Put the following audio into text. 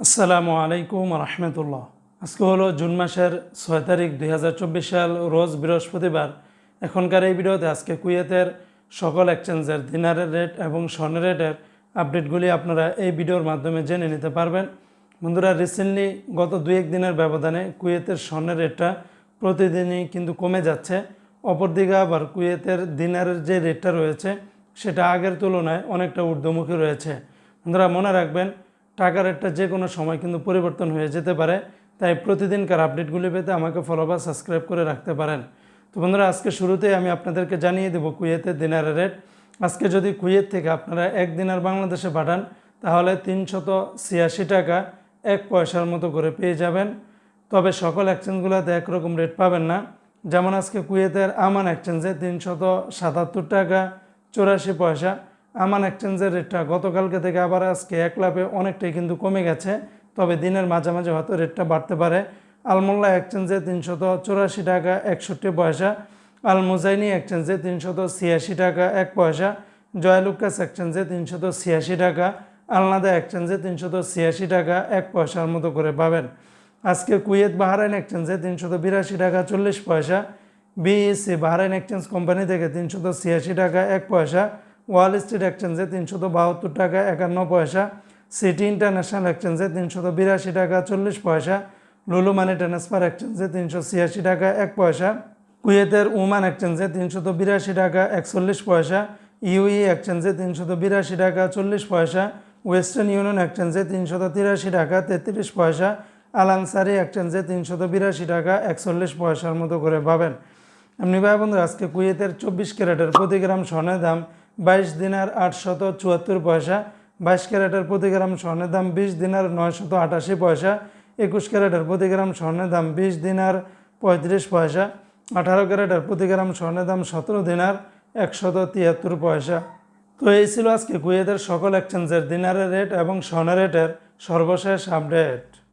আসসালামু আলাইকুম রহমতুল্লাহ। আজকে হলো জুন মাসের ছয় তারিখ দুই হাজার চব্বিশ সাল, রোজ বৃহস্পতিবার। এখনকার এই ভিডিওতে আজকে কুয়েতের সকল এক্সচেঞ্জের দিনারের রেট এবং স্বর্ণের রেটের আপডেটগুলি আপনারা এই ভিডিওর মাধ্যমে জেনে নিতে পারবেন। বন্ধুরা রিসেন্টলি গত দুই এক দিনের ব্যবধানে কুয়েতের স্বর্ণের রেটটা প্রতিদিনই কিন্তু কমে যাচ্ছে। অপরদিকে আবার কুয়েতের দিনারের যে রেটটা রয়েছে, সেটা আগের তুলনায় অনেকটা ঊর্ধ্বমুখী রয়েছে। বন্ধুরা, মনে রাখবেন টাকার রেটটা যে কোনো সময় কিন্তু পরিবর্তন হয়ে যেতে পারে। তাই প্রতিদিনকার আপডেটগুলি পেতে আমাকে ফলো বা সাবস্ক্রাইব করে রাখতে পারেন। তো বন্ধুরা, আজকে শুরুতেই আমি আপনাদেরকে জানিয়ে দেবো কুয়েতের দিনারের রেট আজকে যদি কুয়েত থেকে আপনারা এক দিনার বাংলাদেশে পাঠান, তাহলে তিনশত ছিয়াশি টাকা এক পয়সার মতো করে পেয়ে যাবেন। তবে সকল এক্সচেঞ্জগুলোতে একরকম রেট পাবেন না। যেমন আজকে কুয়েতের আমান এক্সচেঞ্জে তিনশত সাতাত্তর টাকা, চুরাশি পয়সা। আমান এক্সচেঞ্জের রেটটা গতকালকে থেকে আবার আজকে এক লাভে অনেকটাই কিন্তু কমে গেছে, তবে দিনের মাঝামাঝি হয়তো রেটটা বাড়তে পারে। আলমোল্লা এক্সচেঞ্জে তিনশত চুরাশি টাকা, একষট্টি পয়সা। আল মুজাইনি এক্সচেঞ্জে তিনশত ছিয়াশি টাকা, এক পয়সা। জয়লুকাস এক্সচেঞ্জে তিনশত ছিয়াশি টাকা। আলনাদা এক্সচেঞ্জে তিনশত ছিয়াশি টাকা, এক পয়সার মতো করে পাবেন। আজকে কুয়েত বাহারাইন এক্সচেঞ্জে তিনশত বিরাশি টাকা, চল্লিশ পয়সা। বিএসসি বাহারাইন এক্সচেঞ্জ কোম্পানি থেকে তিনশত ছিয়াশি টাকা, এক পয়সা। ওয়াল স্ট্রিট এক্সচেঞ্জে তিনশত বাহাত্তর টাকা, একান্ন পয়সা। সিটি ইন্টারন্যাশনাল এক্সচেঞ্জে তিনশত বিরাশি টাকা, চল্লিশ পয়সা। লুলু মানি ট্রান্সফার এক্সচেঞ্জে তিনশো ছিয়াশি টাকা, এক পয়সা। কুয়েতের উমান এক্সচেঞ্জে তিনশত বিরাশি টাকা, একচল্লিশ পয়সা। ইউই এক্সচেঞ্জে তিনশত বিরাশি টাকা, চল্লিশ পয়সা। ওয়েস্টার্ন ইউনিয়ন এক্সচেঞ্জে তিনশত তিরাশি টাকা, তেত্রিশ পয়সা। আলানসারি এক্সচেঞ্জে তিনশত বিরাশি টাকা, একচল্লিশ পয়সার মতো করে পাবেন। এমনি ভাই বন্ধুরা, আজকে কুয়েতের চব্বিশ ক্যারেটের প্রতি গ্রাম স্বর্ণের দাম বাইশ দিনার আটশত চুয়াত্তর পয়সা, বাইশ ক্যারেটের প্রতি গ্রাম স্বর্ণের দাম বিশ দিনার নয়শত আটাশি পয়সা, একুশ ক্যারেটের প্রতি গ্রাম স্বর্ণের দাম বিশ দিনার পঁয়ত্রিশ পয়সা, আঠারো ক্যারেটের প্রতি গ্রাম স্বর্ণের দাম সতেরো দিনার একশত তিয়াত্তর পয়সা। তো এই ছিল আজকে কুয়েতের সকল এক্সচেঞ্জের দিনারের রেট এবং স্বর্ণের রেটের সর্বশেষ আপডেট